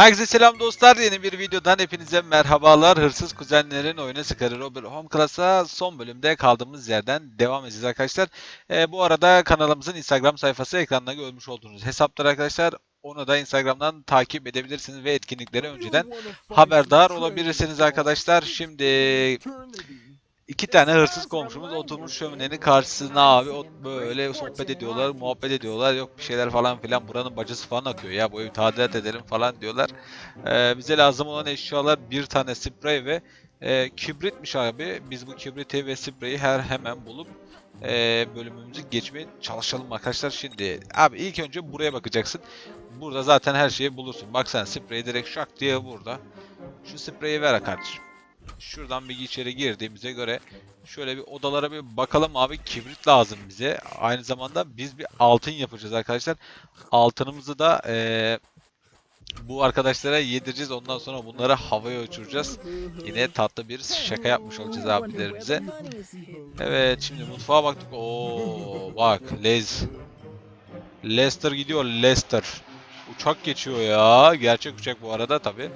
Herkese selam dostlar. Yeni bir videodan hepinize merhabalar. Hırsız kuzenlerin oyunu Scary Robber Home Class'a son bölümde kaldığımız yerden devam edeceğiz arkadaşlar. Ee, bu arada kanalımızın Instagram sayfası ekranda görmüş olduğunuz hesaplar arkadaşlar. Onu da Instagram'dan takip edebilirsiniz ve etkinliklere önceden haberdar olabilirsiniz arkadaşlar. Şimdi iki tane hırsız komşumuz oturmuş şöminenin karşısına abi o- böyle sohbet ediyorlar, muhabbet ediyorlar. Yok bir şeyler falan filan buranın bacası falan akıyor ya bu evi tadilat edelim falan diyorlar. Ee, bize lazım olan eşyalar bir tane sprey ve e, kibritmiş abi. Biz bu kibriti ve spreyi her hemen bulup e, bölümümüzü geçmeye çalışalım arkadaşlar. Şimdi abi ilk önce buraya bakacaksın. Burada zaten her şeyi bulursun. Bak sen spreyi direkt şak diye burada. Şu spreyi ver kardeşim. Şuradan bir içeri girdiğimize göre şöyle bir odalara bir bakalım abi. Kibrit lazım bize. Aynı zamanda biz bir altın yapacağız arkadaşlar. Altınımızı da eee, bu arkadaşlara yedireceğiz. Ondan sonra bunları havaya uçuracağız. Yine tatlı bir şaka yapmış olacağız abilerimize. Evet şimdi mutfağa baktık. Oo bak Lez. Lester gidiyor Lester. Uçak geçiyor ya. Gerçek uçak bu arada tabi.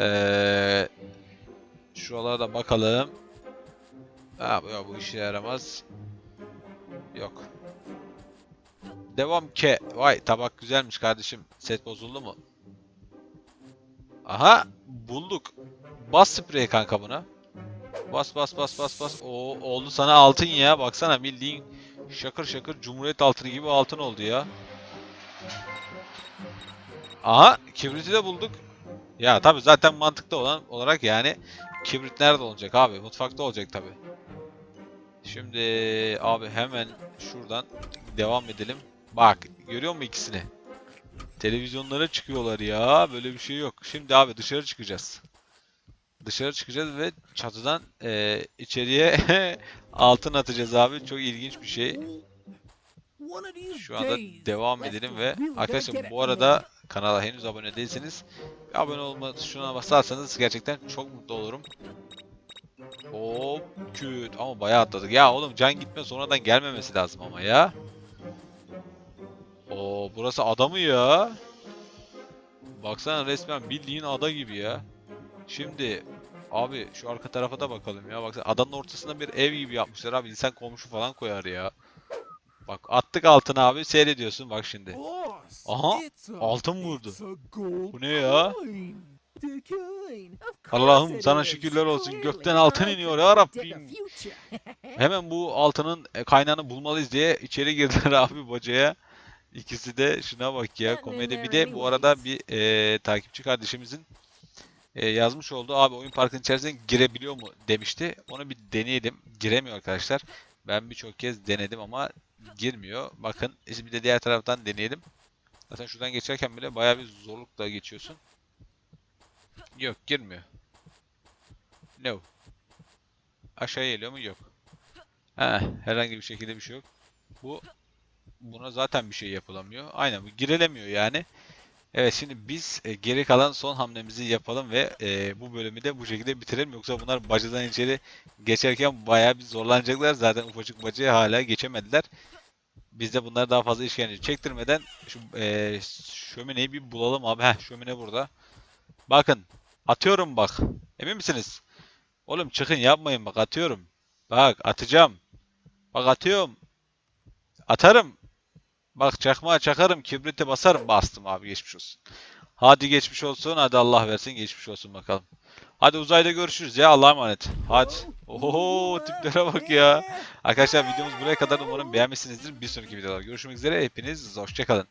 Ee, şuralara da bakalım. Ha bu, bu işe yaramaz. Yok. Devam ke. Vay tabak güzelmiş kardeşim. Set bozuldu mu? Aha bulduk. Bas spreyi kanka buna. Bas bas bas bas bas. O oldu sana altın ya. Baksana bildiğin şakır şakır Cumhuriyet altını gibi altın oldu ya. Aha kibriti de bulduk. Ya tabi zaten mantıklı olan olarak yani kibrit nerede olacak abi? Mutfakta olacak tabi. Şimdi abi hemen şuradan devam edelim. Bak görüyor musun ikisini? Televizyonlara çıkıyorlar ya. Böyle bir şey yok. Şimdi abi dışarı çıkacağız. Dışarı çıkacağız ve çatıdan eee, içeriye altın atacağız abi. Çok ilginç bir şey. Şu anda devam edelim ve arkadaşlar bu arada kanala henüz abone değilseniz abone olma tuşuna basarsanız gerçekten çok mutlu olurum. Hop küt ama bayağı atladık. Ya oğlum can gitme sonradan gelmemesi lazım ama ya. Oo burası ada mı ya? Baksana resmen bildiğin ada gibi ya. Şimdi abi şu arka tarafa da bakalım ya. Baksana adanın ortasında bir ev gibi yapmışlar abi. İnsan komşu falan koyar ya. Bak attık altına abi seyrediyorsun bak şimdi. Aha, altın vurdu. Bu ne ya? Allah'ım sana şükürler olsun. Gökten altın iniyor ya Rabbim. Hemen bu altının e, kaynağını bulmalıyız diye içeri girdiler abi bacaya. İkisi de şuna bak ya komedi. Bir de bu arada bir e, takipçi kardeşimizin e, yazmış olduğu abi oyun parkının içerisine girebiliyor mu demişti. Onu bir deneyelim. Giremiyor arkadaşlar. Ben birçok kez denedim ama girmiyor. Bakın bir de diğer taraftan deneyelim. Zaten şuradan geçerken bile bayağı bir zorlukla geçiyorsun. Yok girmiyor. No. Aşağıya geliyor mu? Yok. He, herhangi bir şekilde bir şey yok. Bu buna zaten bir şey yapılamıyor. Aynen bu girilemiyor yani. Evet şimdi biz e, geri kalan son hamlemizi yapalım ve e, bu bölümü de bu şekilde bitirelim. Yoksa bunlar bacadan içeri geçerken bayağı bir zorlanacaklar. Zaten ufacık bacayı hala geçemediler. Biz de bunları daha fazla işkence çektirmeden şu e, şömineyi bir bulalım abi. Heh şömine burada. Bakın atıyorum bak. Emin misiniz? Oğlum çıkın yapmayın bak atıyorum. Bak atacağım. Bak atıyorum. Atarım. Bak çakmağa çakarım. Kibrite basarım. Bastım abi geçmiş olsun. Hadi geçmiş olsun. Hadi Allah versin geçmiş olsun bakalım. Hadi uzayda görüşürüz ya. Allah'a emanet. Hadi. Oho tiplere bak ya. Arkadaşlar videomuz buraya kadar umarım beğenmişsinizdir. Bir sonraki videoda görüşmek üzere. Hepiniz hoşçakalın.